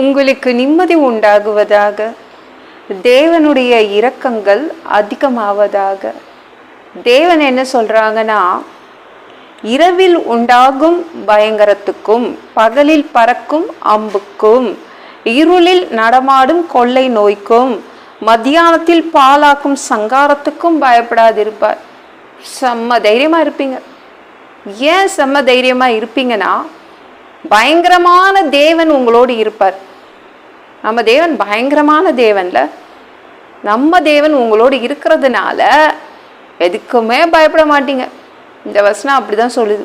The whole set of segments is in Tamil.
உங்களுக்கு நிம்மதி உண்டாகுவதாக. தேவனுடைய இரக்கங்கள் அதிகமாவதாக. தேவன் என்ன சொல்கிறாங்கன்னா இரவில் உண்டாகும் பயங்கரத்துக்கும் பகலில் பறக்கும் அம்புக்கும் இருளில் நடமாடும் கொள்ளை நோய்க்கும் மத்தியானத்தில் பாலாக்கும் சங்காரத்துக்கும் பயப்படாதிருப்பார். செம்ம தைரியமாக இருப்பீங்க. ஏன் செம்ம தைரியமாக இருப்பீங்கன்னா பயங்கரமான தேவன் உங்களோடு இருப்பார். நம்ம தேவன் பயங்கரமான தேவன்ல நம்ம தேவன் உங்களோடு இருக்கிறதுனால எதுக்குமே பயப்பட மாட்டீங்க. இந்த வசனம் அப்படி தான் சொல்லுது.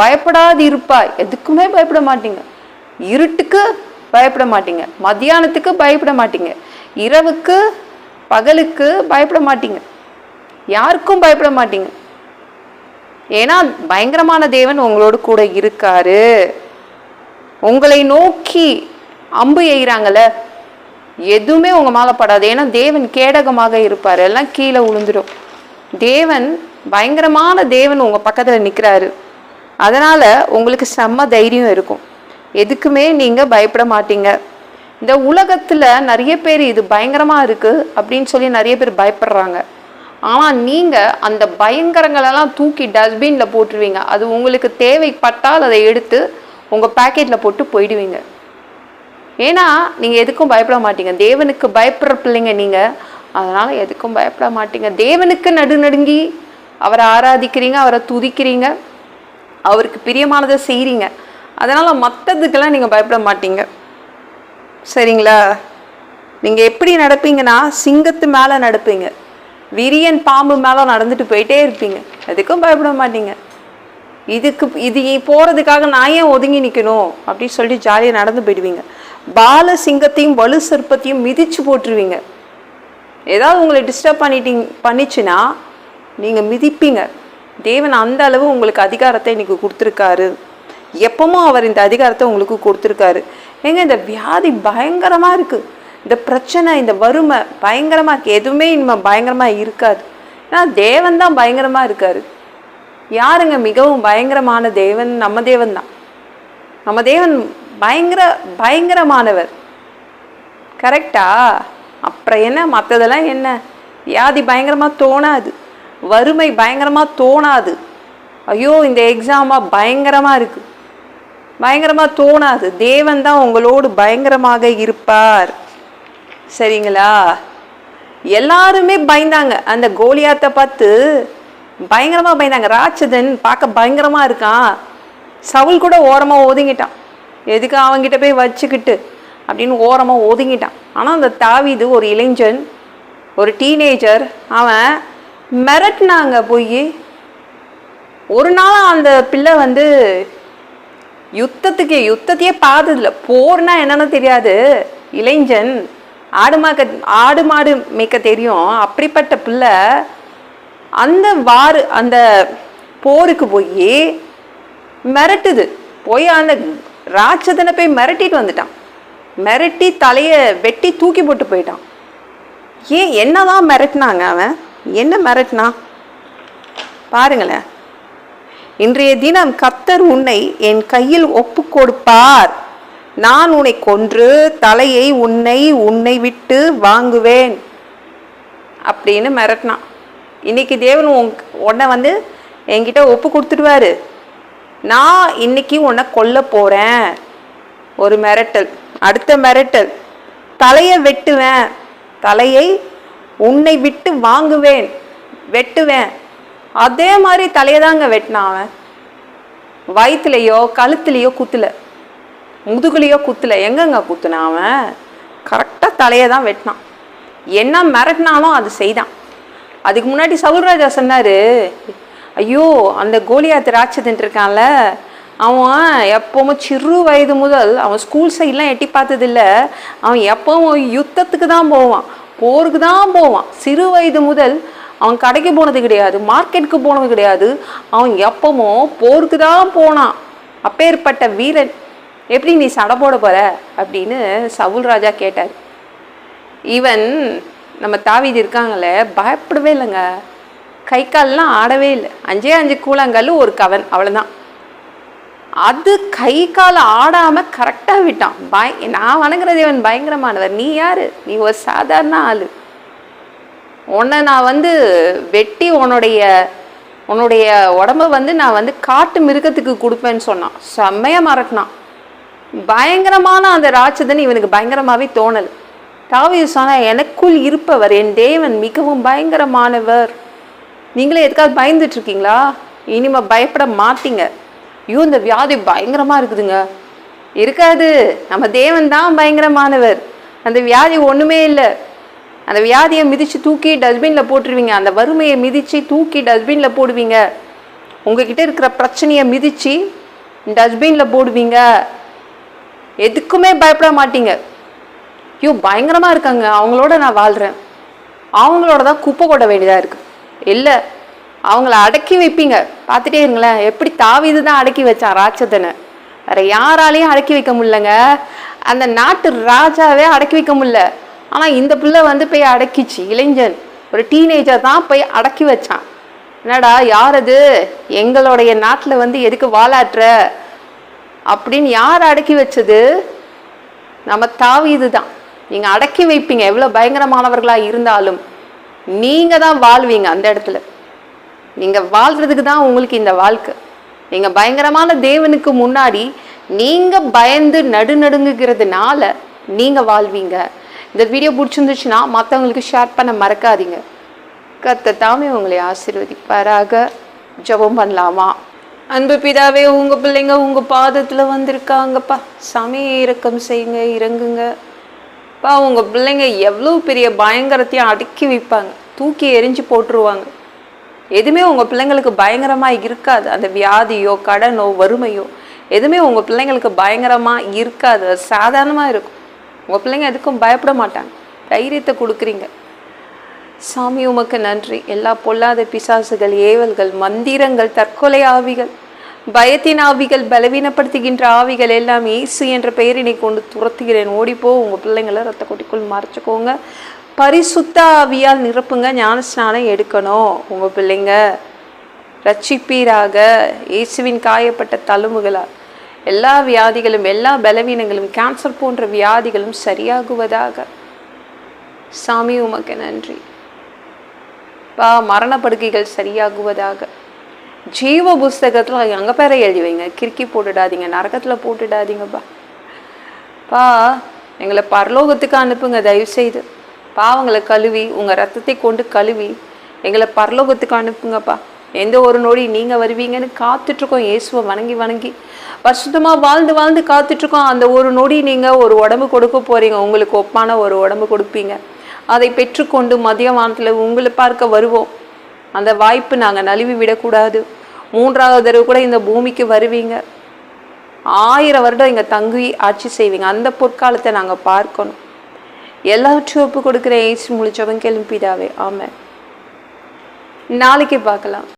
பயப்படாது இருப்பாய் எதுக்குமே பயப்பட மாட்டீங்க. இருட்டுக்கு பயப்பட மாட்டீங்க மத்தியானத்துக்கு பயப்பட மாட்டீங்க இரவுக்கு பகலுக்கு பயப்பட மாட்டீங்க. யாருக்கும் பயப்பட மாட்டீங்க. ஏன்னா பயங்கரமான தேவன் உங்களோடு கூட இருக்காரு. உங்களை நோக்கி அம்பு எய்கிறாங்கல்ல எதுவுமே உங்கள் மேலே படாது. ஏன்னா தேவன் கேடகமாக இருப்பார். எல்லாம் கீழே விழுந்துடும் தேவன் பயங்கரமான தேவன் உங்கள் பக்கத்தில் நிற்கிறாரு அதனால் உங்களுக்கு செம்ம தைரியம் இருக்கும். எதுக்குமே நீங்கள் பயப்பட மாட்டீங்க. இந்த உலகத்தில் நிறைய பேர் இது பயங்கரமாக இருக்குது அப்படின்னு சொல்லி நிறைய பேர் பயப்படுறாங்க. ஆனால் நீங்கள் அந்த பயங்கரங்களெல்லாம் தூக்கி டஸ்ட்பினில் போட்டுருவீங்க. அது உங்களுக்கு தேவைப்பட்டால் அதை எடுத்து உங்கள் பேக்கெட்டில் போட்டு போயிடுவீங்க. ஏன்னா நீங்கள் எதுக்கும் பயப்பட மாட்டீங்க. தேவனுக்கு பயப்படுற பிள்ளைங்க நீங்கள் அதனால் எதுக்கும் பயப்பட மாட்டீங்க. தேவனுக்கு நடுநடுங்கி அவரை ஆராதிக்கிறீங்க அவரை துதிக்கிறீங்க அவருக்கு பிரியமானதை செய்கிறீங்க அதனால் மற்றதுக்கெல்லாம் நீங்கள் பயப்பட மாட்டீங்க. சரிங்களா? நீங்கள் எப்படி நடப்பீங்கன்னா சிங்கத்து மேலே நடப்பீங்க. விரியன் பாம்பு மேலே நடந்துட்டு போயிட்டே இருப்பீங்க. எதுக்கும் பயப்பட மாட்டீங்க. இதுக்கு இது போகிறதுக்காக நான் ஏன் ஒதுங்கி நிற்கணும் அப்படின்னு சொல்லிட்டு ஜாலியாக நடந்து போயிடுவீங்க. பால சிங்கத்தையும் வலு சர்ப்பத்தையும் மிதிச்சு போட்டுருவீங்க. ஏதாவது உங்களை டிஸ்டர்ப் பண்ணிட்டீங்க பண்ணிச்சுன்னா நீங்கள் மிதிப்பீங்க. தேவன் அந்த அளவு உங்களுக்கு அதிகாரத்தை இன்றைக்கி கொடுத்துருக்காரு. எப்பவும் அவர் இந்த அதிகாரத்தை உங்களுக்கு கொடுத்துருக்காரு. ஏங்க இந்த வியாதி பயங்கரமாக இருக்குது இந்த பிரச்சனை இந்த வறுமை பயங்கரமாக இருக்குது எதுவுமே இனிமேல் பயங்கரமாக இருக்காது. ஏன்னா தேவன் தான் பயங்கரமாக இருக்காரு. யாருங்க மிகவும் பயங்கரமான தேவன்? நம்ம தேவன் தான் நம்ம தேவன் பயங்கர பயங்கரமானவர். கரெக்டா அப்புறம் என்ன? மற்றதெல்லாம் என்ன? வியாதி பயங்கரமாக தோணாது. வறுமை பயங்கரமாக தோணாது. ஐயோ இந்த எக்ஸாமாக பயங்கரமாக இருக்கு. பயங்கரமாக தோணாது. தேவன் தான் உங்களோடு பயங்கரமாக இருப்பார். சரிங்களா? எல்லாருமே பயந்தாங்க. அந்த கோலியாத்தை பார்த்து பயங்கரமாக பயந்தாங்க. ராட்சதன் பார்க்க பயங்கரமாக இருக்கான் சவுல் கூட ஓரமாக ஒதுங்கிட்டான். எதுக்கு அவங்கிட்ட போய் வச்சுக்கிட்டு? அப்படின்னு ஓரமாக ஒதுங்கிட்டான். ஆனால் அந்த தாவிது ஒரு இளைஞன் ஒரு டீனேஜர் அவன் மிரட்டினாங்க போய் ஒரு நாள் அந்த பிள்ளை வந்து யுத்தத்துக்கு யுத்தத்தையே பார்த்ததில்ல போர்னா என்னன்னு தெரியாது. இளைஞன் ஆடு மாக்க ஆடு மாடு மேய்க்க தெரியும். அப்படிப்பட்ட பிள்ளை அந்த வாரு அந்த போருக்கு போய் மிரட்டுது. போய் அந்த ராட்சதனை போய் மிரட்டிட்டு வந்துட்டான். மிரட்டி தலையை வெட்டி தூக்கி போட்டு போயிட்டான். ஏன் என்னதான் மிரட்டினாங்க அவன்? என்ன மிரட்டினா? பாருங்களேன். இன்றைய தினம் கத்தர் உன்னை என் கையில் ஒப்பு கொடுப்பார். நான் உன்னை கொன்று தலையை உன்னை உன்னை விட்டு வாங்குவேன். அப்படின்னு மிரட்டினான். இன்னைக்கு தேவன் உங் உன்னை வந்து என்கிட்ட ஒப்பு கொடுத்துடுவாரு. நான் இன்னைக்கு உன்னை கொல்ல போகிறேன் ஒரு மிரட்டல். அடுத்த மிரட்டல். தலையை வெட்டுவேன். தலையை உன்னை விட்டு வாங்குவேன். வெட்டுவேன். அதே மாதிரி தலையை தாங்க வெட்டினான் அவன். வயிற்றுலையோ கழுத்துலையோ குத்துல. முதுகுலையோ குத்துல. எங்கங்க குத்துனான் அவன்? கரெக்டாக தலையை தான் வெட்டினான். என்ன மிரட்டினாலும் அது செய்தான். அதுக்கு முன்னாடி சவுல்ராஜா சொன்னார் ஐயோ அந்த கோலியாத்து ராட்சதன் இருக்கான்ல அவன் எப்பவும் சிறு வயது முதல் அவன் ஸ்கூல் சைட்லாம் எட்டி பார்த்ததில்ல. அவன் எப்பவும் யுத்தத்துக்கு தான் போவான் போருக்கு தான் போவான். சிறு வயது முதல் அவன் கடைக்கு போனது கிடையாது மார்க்கெட்டுக்கு போனது கிடையாது. அவன் எப்பவும் போருக்கு தான் போனான். அப்பேற்பட்ட வீரன் எப்படி நீ சடை போட போகிற அப்படின்னு சவுல் ராஜா கேட்டார். ஈவன் நம்ம தாவிதி இருக்காங்களே பயப்படவே இல்லைங்க. கை கால்லாம் ஆடவே இல்லை. அஞ்சே அஞ்சு கூழாங்கல் ஒரு கவன் அவ்வளோதான் அது கை கால் ஆடாமல் கரெக்டாக விட்டான். பய நான் வணங்குற தேவன் பயங்கரமானவர். நீ யார்? நீ ஒரு சாதாரண ஆள். உன்னை நான் வந்து வெட்டி உன்னுடைய உன்னுடைய உடம்ப வந்து நான் வந்து காட்டு மிருகத்துக்கு கொடுப்பேன்னு சொன்னான். செம்மையா மறக்கினான். பயங்கரமான அந்த ராட்சதன் இவனுக்கு பயங்கரமாகவே தோணல். தாவீது சொன்னா எனக்குள் இருப்பவர் என் தேவன் மிகவும் பயங்கரமானவர். நீங்களே எதுக்காவது பயந்துட்டு இருக்கீங்களா இனிமே பயப்பட மாட்டீங்க. ஐயோ இந்த வியாதி பயங்கரமாக இருக்குதுங்க. இருக்காது. நம்ம தேவன் தான் பயங்கரமானவர். அந்த வியாதி ஒன்றுமே இல்லை. அந்த வியாதியை மிதித்து தூக்கி டஸ்ட்பினில் போட்டுருவீங்க. அந்த வறுமையை மிதித்து தூக்கி டஸ்ட்பினில் போடுவீங்க. உங்ககிட்ட இருக்கிற பிரச்சனையை மிதித்து டஸ்ட்பினில் போடுவீங்க. எதுக்குமே பயப்பட மாட்டீங்க. ஐயோ பயங்கரமாக இருக்காங்க. அவங்களோட நான் வாழ்கிறேன் அவங்களோட தான் குப்பை கொட்ட வேண்டியதாக இருக்குது இல்லை அவங்கள அடக்கி வைப்பீங்க. பார்த்துட்டே இருங்களேன். எப்படி தாவிது தான் அடக்கி வச்சான் ராட்சதனை? வேற யாராலையும் அடக்கி வைக்க முடியலங்க. அந்த நாட்டு ராஜாவே அடக்கி வைக்க முடியல. ஆனால் இந்த பிள்ளை வந்து போய் அடக்கிச்சு. இளைஞன். ஒரு டீனேஜர் தான் போய் அடக்கி வச்சான். என்னடா யார் அது? எங்களுடைய நாட்டில் வந்து எதுக்கு வாலாட்டுற அப்படின்னு யார் அடக்கி வச்சது? நம்ம தாவி தான். நீங்க அடக்கி வைப்பீங்க. எவ்வளவு பயங்கரமானவர்களா இருந்தாலும் நீங்க தான் வாழ்வீங்க அந்த இடத்துல. நீங்க வாழ்றதுக்கு தான் உங்களுக்கு இந்த வாழ்க்கை. நீங்க பயங்கரமான தேவனுக்கு முன்னாடி நீங்க பயந்து நடுநடுங்குகிறதுனால நீங்க வாழ்வீங்க. இந்த வீடியோ பிடிச்சிருந்துச்சுன்னா மற்றவங்களுக்கு ஷேர் பண்ண மறக்காதீங்க. கத்த தாமே உங்களை ஆசீர்வதிப்பாராக. ஜெபம் பண்ணலாமா? அன்பு பிதாவே உங்க பிள்ளைங்க உங்க பாதத்துல வந்திருக்காங்கப்பா. சாமி இறக்கம் செய்யுங்க இறங்குங்க. பா உங்கள் பிள்ளைங்க எவ்வளோ பெரிய பயங்கரத்தையும் அடக்கி வைப்பாங்க. தூக்கி எரிஞ்சு போட்டுருவாங்க. எதுவுமே உங்கள் பிள்ளைங்களுக்கு பயங்கரமாக இருக்காது. அந்த வியாதியோ கடனோ வறுமையோ எதுவுமே உங்கள் பிள்ளைங்களுக்கு பயங்கரமாக இருக்காது. அது சாதாரணமாக இருக்கும். உங்கள் பிள்ளைங்க எதுக்கும் பயப்பட மாட்டாங்க. தைரியத்தை கொடுக்குறீங்க. சாமி உமக்கு நன்றி. எல்லா பொல்லாத பிசாசுகள் ஏவல்கள் மந்திரங்கள் தற்கொலை ஆவிகள் பயத்தின் ஆவிகள் பலவீனப்படுத்துகின்ற ஆவிகள் எல்லாம் இயேசு என்ற பெயரினை கொண்டு துரத்துகிறேன். ஓடிப்போ உங்கள் பிள்ளைங்களை ரத்த கொட்டிக்குள் மறைச்சிக்கோங்க. பரிசுத்த ஆவியால் நிரப்புங்க ஞானஸ்நானம் எடுக்கணும். உங்கள் பிள்ளைங்க ரட்சிப்பீராக. இயேசுவின் காயப்பட்ட தழும்புகளால் எல்லா வியாதிகளும் எல்லா பலவீனங்களும் கேன்சர் போன்ற வியாதிகளும் சரியாகுவதாக. சாமி உமக்கு நன்றி. பா மரணப்படுகைகள் சரியாகுவதாக. ஜீவ புஸ்தகத்தில் அங்கே பேரை எழுதி வைங்க. கிறுக்கி போட்டுடாதீங்க. நரகத்தில் போட்டுடாதீங்கப்பா. பா எங்களை பரலோகத்துக்கு அனுப்புங்க தயவு செய்து பாவங்களை கழுவி உங்கள் ரத்தத்தை கொண்டு கழுவி எங்களை பரலோகத்துக்கு அனுப்புங்கப்பா. எந்த ஒரு நொடி நீங்கள் வருவீங்கன்னு காத்துட்டு இருக்கோம் இயேசுவை வணங்கி வணங்கி. வருஷமாக வாழ்ந்து வாழ்ந்து காத்துட்ருக்கோம். அந்த ஒரு நொடி நீங்கள் ஒரு உடம்பு கொடுக்க போகிறீங்க உங்களுக்கு ஒப்பான ஒரு உடம்பு கொடுப்பீங்க. அதை பெற்றுக்கொண்டு மதிய வானத்தில் உங்களை பார்க்க வருவோம். அந்த வாய்ப்பு நாங்கள் நழுவி விடக்கூடாது. மூன்றாவது தடவை கூட இந்த பூமிக்கு வருவீங்க. ஆயிரம் வருடம் இங்கே தங்கி ஆட்சி செய்வீங்க. அந்த பொற்காலத்தை நாங்கள் பார்க்கணும். எல்லாவற்றையும் ஒப்பு கொடுக்குற ஏஜ் முழிச்சவன் கிளம்பிடாவே ஆமாம் நாளைக்கு பார்க்கலாம்.